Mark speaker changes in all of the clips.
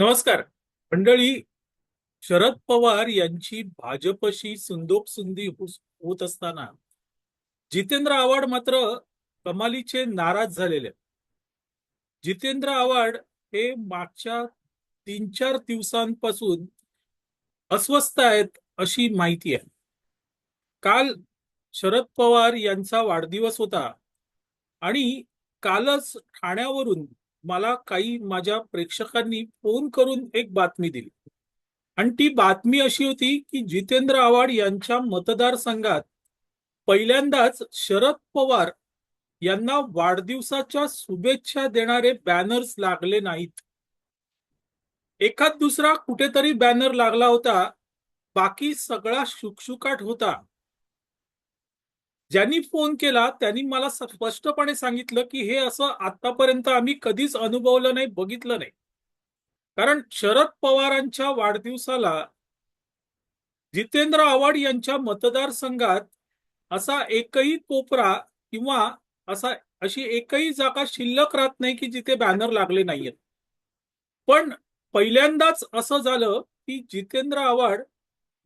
Speaker 1: नमस्कार मंडळी शरद पवार यांची भाजपशी सुंदोक सुंदी होत असताना जितेंद्र आव्हाड मात्र कमालीचे नाराज झालेले आहेत. जितेंद्र आव्हाड हे मागच्या तीन चार दिवसांपासून अस्वस्थ आहेत अशी माहिती आहे काल शरद पवार यांचा वाढदिवस होता आणि कालच ठाण्यावरून मला काही माझ्या प्रेक्षकांनी फोन करून एक बातमी दिली. आणि ती बातमी अशी होती की जितेंद्र आव्हाड यांच्या मतदारसंघात पहिल्यांदाच शरद पवार यांना वाढदिवसाच्या शुभेच्छा देणारे बॅनर्स लागले नाहीत. एखाद दुसरा कुठेतरी बॅनर लागला होता बाकी सगळा शुकशुकाट होता. ज्यांनी फोन केला त्यांनी मला स्पष्टपणे सांगितलं की हे असं आतापर्यंत आम्ही कधीच अनुभवलं नाही बघितलं नाही. कारण शरद पवारांच्या वाढदिवसाला जितेंद्र आव्हाड यांच्या मतदारसंघात असा एकही कोपरा किंवा असा अशी एकही जागा शिल्लक राहत नाही की जिथे बॅनर लागले नाहीयेत. पण पहिल्यांदाच असं झालं की जितेंद्र आव्हाड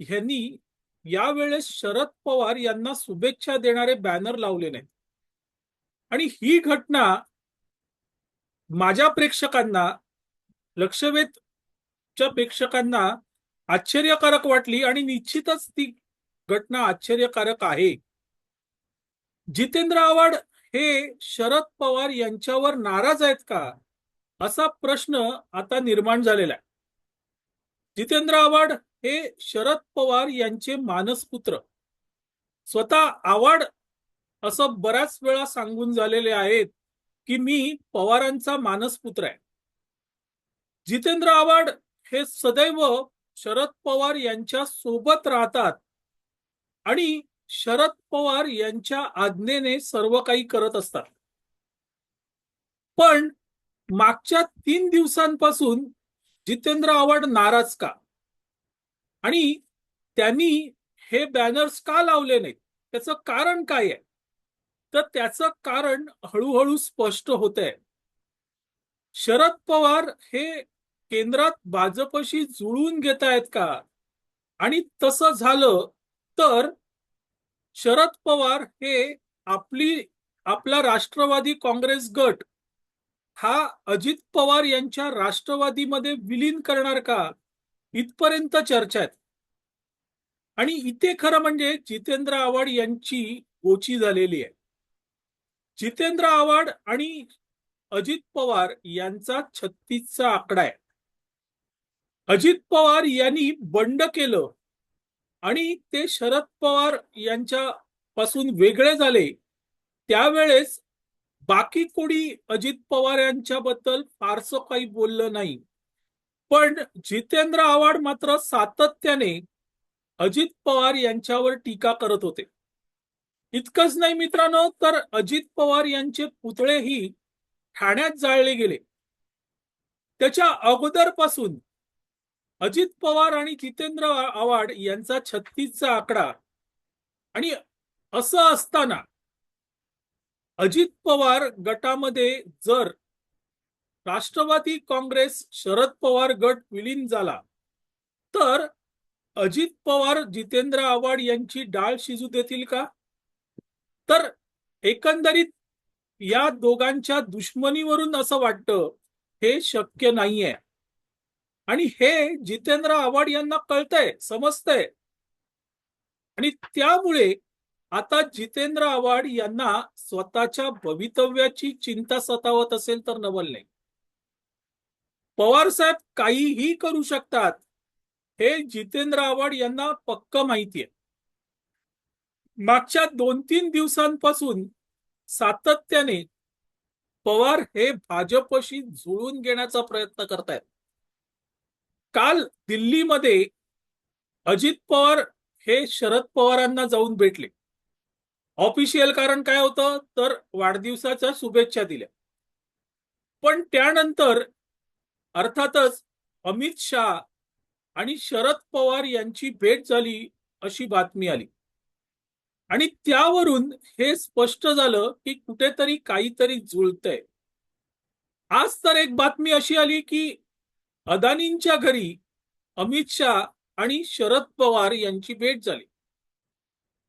Speaker 1: यांनी यावेळेस शरद पवार यांना शुभेच्छा देणारे बॅनर लावले नाहीत. आणि ही घटना माझ्या प्रेक्षकांना लक्षवेधच्या प्रेक्षकांना आश्चर्यकारक वाटली आणि निश्चितच ती घटना आश्चर्यकारक आहे. जितेंद्र आव्हाड हे शरद पवार यांच्यावर नाराज आहेत का? असा प्रश्न आता निर्माण झालेला आहे. जितेंद्र आव्हाड हे शरद पवार यांचे मानसपुत्र स्वतः आवड असं बऱ्याच वेळा सांगून झालेले आहेत की मी पवारांचा मानसपुत्र आहे. जितेंद्र आव्हाड हे सदैव शरद पवार यांच्या सोबत राहतात आणि शरद पवार यांच्या आज्ञेने सर्व काही करत असतात. पण मागच्या तीन दिवसांपासून जितेंद्र आव्हाड नाराज का? आणि त्यांनी हे बॅनर्स का लावले नाहीत? त्याचं कारण काय आहे? तर त्याचं कारण हळूहळू स्पष्ट होत आहे. शरद पवार हे केंद्रात भाजपशी जुळून घेत आहेत का? आणि तसं झालं तर शरद पवार हे आपली आपला राष्ट्रवादी काँग्रेस गट हा अजित पवार यांच्या राष्ट्रवादीमध्ये विलीन करणार का? इथपर्यंत चर्चा आहेत. आणि इथे खरं म्हणजे जितेंद्र आव्हाड यांची गोची झालेली आहे. जितेंद्र आव्हाड आणि अजित पवार यांचा छत्तीसचा आकडा आहे. अजित पवार यांनी बंड केलं आणि ते शरद पवार यांच्या पासून वेगळे झाले. त्यावेळेस बाकी कोणी अजित पवार यांच्याबद्दल फारसं काही बोललं नाही. पण जितेंद्र आव्हाड मात्र सातत्याने अजित पवार यांच्यावर टीका करत होते. इतकंच नाही मित्रांनो तर अजित पवार यांचे पुतळेही ठाण्यात जाळले गेले. त्याच्या अगोदरपासून अजित पवार आणि जितेंद्र आव्हाड यांचा छत्तीसचा आकडा आणि असं असताना अजित पवार गटामध्ये जर राष्ट्रवादी काँग्रेस शरद पवार गट विलीन झाला. तर अजित पवार जितेंद्र आव्हाड यांची डाळ शिजू देतील का? तर एकंदरीत या दोघांच्या दुश्मनीवरून असं वाटतं हे शक्य नाहीये. आणि हे जितेंद्र आव्हाड यांना कळतंय समजतंय. आणि त्यामुळे आता जितेंद्र आव्हाड यांना स्वतःच्या भवितव्याची चिंता सतावत असेल तर नवल नाही. पवार साहेब काहीही करू शकतात. हे जितेंद्र आव्हाड यांना पक्क माहिती आहे. मागच्या दोन तीन दिवसांपासून सातत्याने पवार हे भाजपशी जुळून घेण्याचा प्रयत्न करतायत. काल दिल्लीमध्ये अजित पवार हे शरद पवारांना जाऊन भेटले. ऑफिशियल कारण काय होतं? तर वाढदिवसाच्या शुभेच्छा दिल्या. पण त्यानंतर अर्थातच अमित शहा आणि शरद पवार यांची भेट झाली अशी बातमी आली. आणि त्यावरून हे स्पष्ट झालं की कुठेतरी काहीतरी जुळतंय. आज तर एक बातमी अशी आली की अदानींच्या घरी अमित शाह आणि शरद पवार यांची भेट झाली.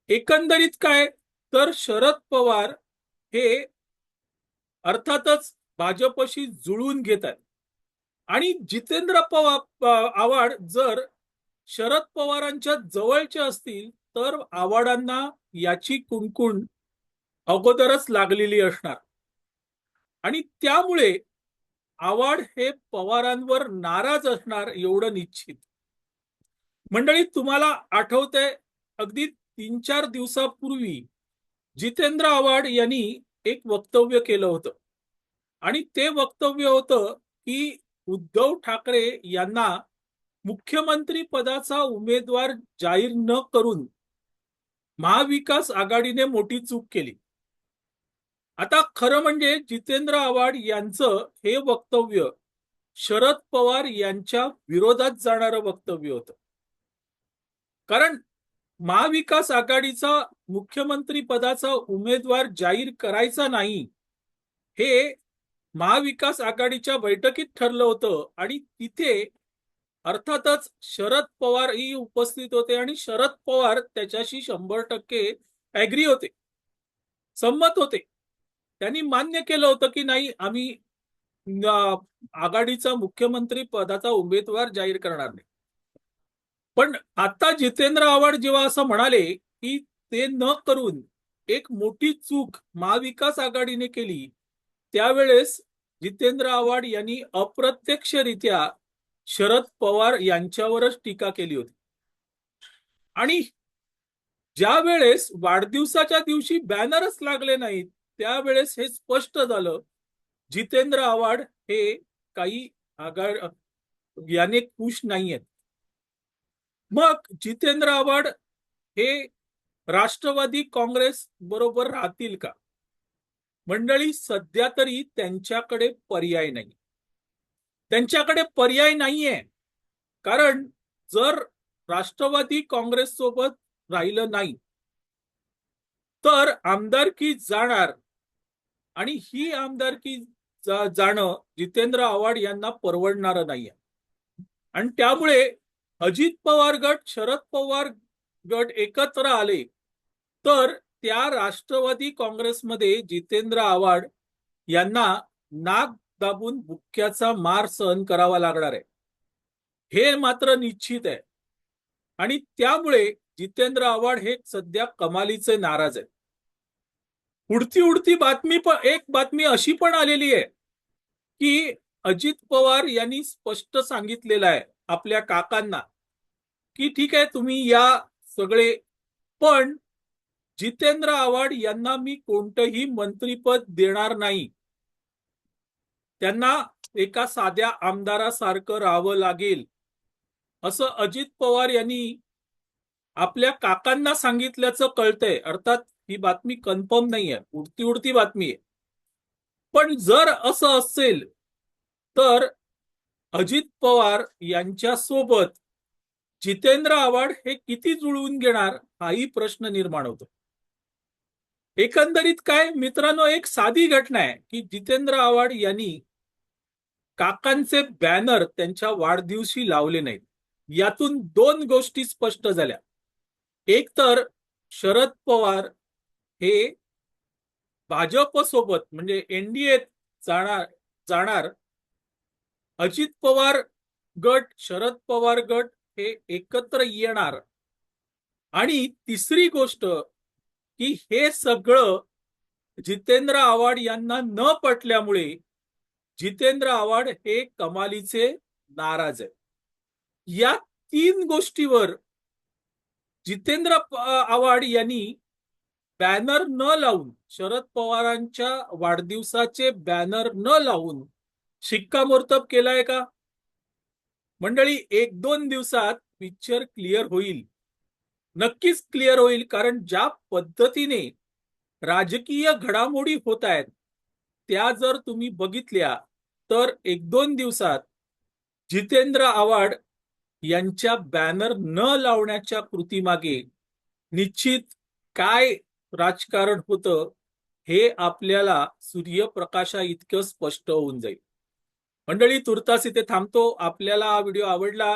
Speaker 1: एकंदरीत काय? तर शरद पवार हे अर्थातच भाजपशी जुळवून घेत आहेत. आणि जितेंद्र पवार आव्हाड जर शरद पवारांच्या जवळचे असतील तर आव्हाडांना याची कुणकुण अगोदरच लागलेली असणार. आणि त्यामुळे आव्हाड हे पवारांवर नाराज असणार एवढं निश्चित. मंडळी तुम्हाला आठवतंय अगदी तीन चार दिवसापूर्वी जितेंद्र आव्हाड यांनी एक वक्तव्य केलं होतं. आणि ते वक्तव्य होतं की उद्धव ठाकरे यांना मुख्यमंत्री पदाचा उमेदवार जाहीर न करून महाविकास आघाडीने मोठी चूक केली. आता खरं म्हणजे जितेंद्र आव्हाड यांचं हे वक्तव्य शरद पवार यांच्या विरोधात जाणारं वक्तव्य होतं. कारण महाविकास आघाडीचा मुख्यमंत्री पदाचा उमेदवार जाहीर करायचा नाही हे महाविकास आघाडीच्या बैठकीत ठरलं होतं आणि तिथे अर्थातच शरद पवार ही उपस्थित होते आणि शरद पवार त्याच्याशी शंभर टक्के ऍग्री होते. संमत होते. त्यांनी मान्य केलं होतं की नाही आम्ही आघाडीचा मुख्यमंत्री पदाचा उमेदवार जाहीर करणार नाही. पण आता जितेंद्र आव्हाड जेव्हा असं म्हणाले की ते न करून एक मोठी चूक महाविकास आघाडीने केली त्यावेळेस जितेंद्र आव्हाड यांनी अप्रत्यक्षरित्या शरद पवार यांच्यावरच टीका केली होती. आणि ज्या वेळेस वाढदिवसाच्या दिवशी बॅनरच लागले नाहीत त्यावेळेस हे स्पष्ट झालं जितेंद्र आव्हाड हे काही आघाड याने खुश नाहीयेत. मग जितेंद्र आव्हाड हे राष्ट्रवादी काँग्रेस बरोबर राहतील का? मंडळी सध्या तरी त्यांच्याकडे पर्याय नाही. त्यांच्याकडे पर्याय नाहीये. कारण जर राष्ट्रवादी काँग्रेस सोबत राहिलं नाही तर आमदारकी जाणार आणि ही आमदारकी जाणं जितेंद्र आव्हाड यांना परवडणार नाहीये. आणि त्यामुळे अजित पवार गट शरद पवार गट एकत्र आले तर त्या राष्ट्रवादी काँग्रेसमध्ये जितेंद्र आव्हाड यांना नाक दाबून बुक्क्याचा मार सहन करावा लागणार आहे. हे मात्र निश्चित आहे. आणि त्यामुळे जितेंद्र आव्हाड हे सध्या कमालीचे नाराज आहेत. उडती उडती बातमी पण एक बातमी अशी पण आलेली आहे की अजित पवार यांनी स्पष्ट सांगितलेलं आहे आपल्या काकांना की ठीक आहे तुम्ही या सगळे पण जितेंद्र आव्हाड यांना मी कोणतंही मंत्रीपद देणार नाही. त्यांना एका साध्या आमदारासारखं राहावं लागेल. असं अजित पवार यांनी आपल्या काकांना सांगितल्याचं कळतंय. अर्थात ही बातमी कन्फर्म नाही आहे उडती उडती बातमी आहे. पण जर असं असेल तर अजित पवार यांच्या सोबत जितेंद्र आव्हाड हे किती जुळवून घेणार हाही प्रश्न निर्माण होतो. एकंदरीत काय? मित्रांनो एक साधी घटना आहे की जितेंद्र आव्हाड यांनी काकांचे बॅनर त्यांच्या वाढदिवशी लावले नाहीत. यातून दोन गोष्टी स्पष्ट झाल्या. एक तर शरद पवार हे भाजप सोबत म्हणजे एनडीएत जाणार जाणार अजित पवार गट शरद पवार गट हे एकत्र येणार. आणि तिसरी गोष्ट की हे सगळं जितेंद्र आव्हाड यांना न पटल्यामुळे जितेंद्र आव्हाड हे कमालीचे नाराज आहे या तीन गोष्टीवर जितेंद्र आव्हाड यांनी बॅनर न लावून शरद पवारांच्या वाढदिवसाचे बॅनर न लावून शिक्कामोर्तब केलाय का? मंडळी एक दोन दिवसात पिक्चर क्लिअर होईल. नक्कीच क्लिअर होईल कारण ज्या पद्धतीने राजकीय घडामोडी होत आहेत त्या जर तुम्ही बघितल्या तर एक दोन दिवसात जितेंद्र आव्हाड यांच्या बॅनर न लावण्याच्या कृतीमागे निश्चित काय राजकारण होतं हे आपल्याला सूर्यप्रकाशा इतकं स्पष्ट होऊन जाईल. मंडळी तुर्तास इथे थांबतो. आपल्याला हा व्हिडिओ आवडला